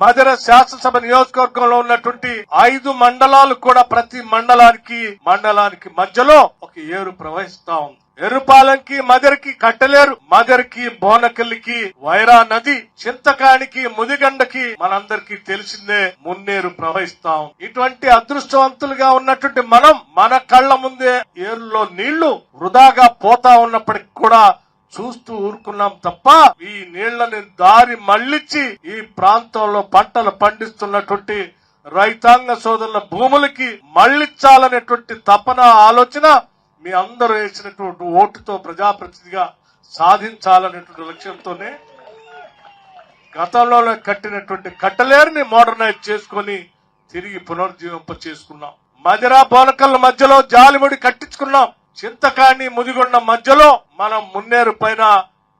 మధుర శాసనసభ నియోజకవర్గంలో ఉన్నటువంటి ఐదు మండలాలు కూడా ప్రతి మండలానికి మండలానికి మధ్యలో ఒక ఏరు ప్రవహిస్తా ఉంది. ఎరుపాలెంకి మదరికి కట్టలేరు. మదరికి బోనకల్లికి వైరా నది చింతకానికి ముదిగండకి మనందరికీ తెలిసిందే మున్నేరు ప్రవహిస్తాం ఇటువంటి అదృష్టవంతులుగా ఉన్నటువంటి మనం మన కళ్ళ ముందే ఏరులో నీళ్ళు వృధాగా పోతా ఉన్నప్పటికి కూడా చూస్తూ ఊరుకున్నాం తప్ప ఈ నీళ్ళని దారి మళ్ళించి ఈ ప్రాంతంలో పంటలు పండిస్తున్నటువంటి రైతాంగ సోదరుల భూములకి మళ్ళించాలనేటువంటి తపన ఆలోచన మీ అందరూ వేసినటువంటి ఓటుతో ప్రజాప్రతినిధిగా సాధించాలనేటువంటి లక్ష్యంతోనే గతంలో కట్టినటువంటి కట్టలేరుని మోడర్నైజ్ చేసుకొని తిరిగి పునరుజ్జీవింప చేసుకున్నాం మదిరా బోనకల్ల మధ్యలో జాలిముడి కట్టించుకున్నాం. చింతకాణి ముదిగొండ మధ్యలో మనం మున్నేరు పైన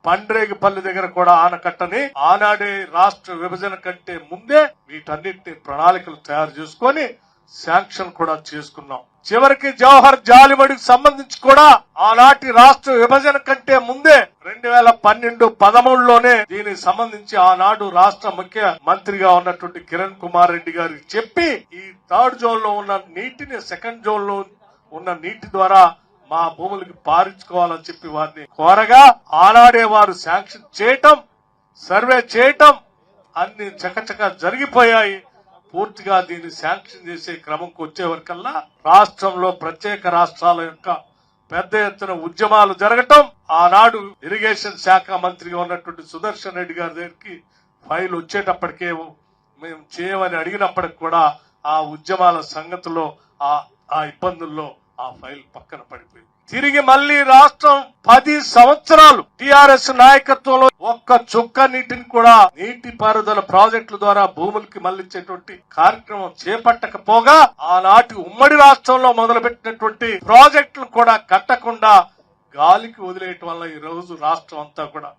పండ్రేగిపల్లి దగ్గర కూడా ఆనకట్టని ఆనాడే రాష్ట్ర విభజన కంటే ముందే వీటన్నిటిని ప్రణాళికలు తయారు చేసుకొని శాంక్షన్ కూడా చేసుకున్నాం. చివరికి జవహర్ జాలిమడికి సంబంధించి కూడా ఆనాటి రాష్ట్ర విభజన కంటే ముందే రెండు వేల పన్నెండు పదమూడులోనే దీనికి సంబంధించి ఆనాడు రాష్ట్ర ముఖ్య మంత్రిగా ఉన్నటువంటి కిరణ్ కుమార్ రెడ్డి గారికి చెప్పి ఈ థర్డ్ జోన్లో ఉన్న నీటిని సెకండ్ జోన్లో ఉన్న నీటి ద్వారా మా భూములకి పారించుకోవాలని చెప్పి వారిని కోరగా ఆనాడే వారు శాంక్షన్ చేయటం సర్వే చేయటం అన్ని చకచక జరిగిపోయాయి. పూర్తిగా దీన్ని శాంక్షన్ చేసే క్రమంకి వచ్చేవరకల్లా రాష్ట్రంలో ప్రత్యేక రాష్ట్రాల యొక్క పెద్ద ఎత్తున ఉద్యమాలు జరగటం ఆనాడు ఇరిగేషన్ శాఖ మంత్రిగా ఉన్నటువంటి సుదర్శన్ రెడ్డి గారి దగ్గరికి ఫైల్ వచ్చేటప్పటికే మేము చేయమని అడిగినప్పటికి కూడా ఆ ఉద్యమాల సంగతిలో ఆ ఆ ఇబ్బందుల్లో ఆ ఫైల్ పక్కన పడిపోయింది. తిరిగి మళ్ళీ రాష్ట్రం పది సంవత్సరాలు టిఆర్ఎస్ నాయకత్వంలో ఒక్క చుక్క నీటిని కూడా నీటి పారుదల ప్రాజెక్టుల ద్వారా భూములకి మళ్ళించేటువంటి కార్యక్రమం చేపట్టకపోగా ఆనాటి ఉమ్మడి రాష్ట్రంలో మొదలుపెట్టినటువంటి ప్రాజెక్టులు కూడా కట్టకుండా గాలికి వదిలేయటం వల్ల ఈ రోజు రాష్ట్రం అంతా కూడా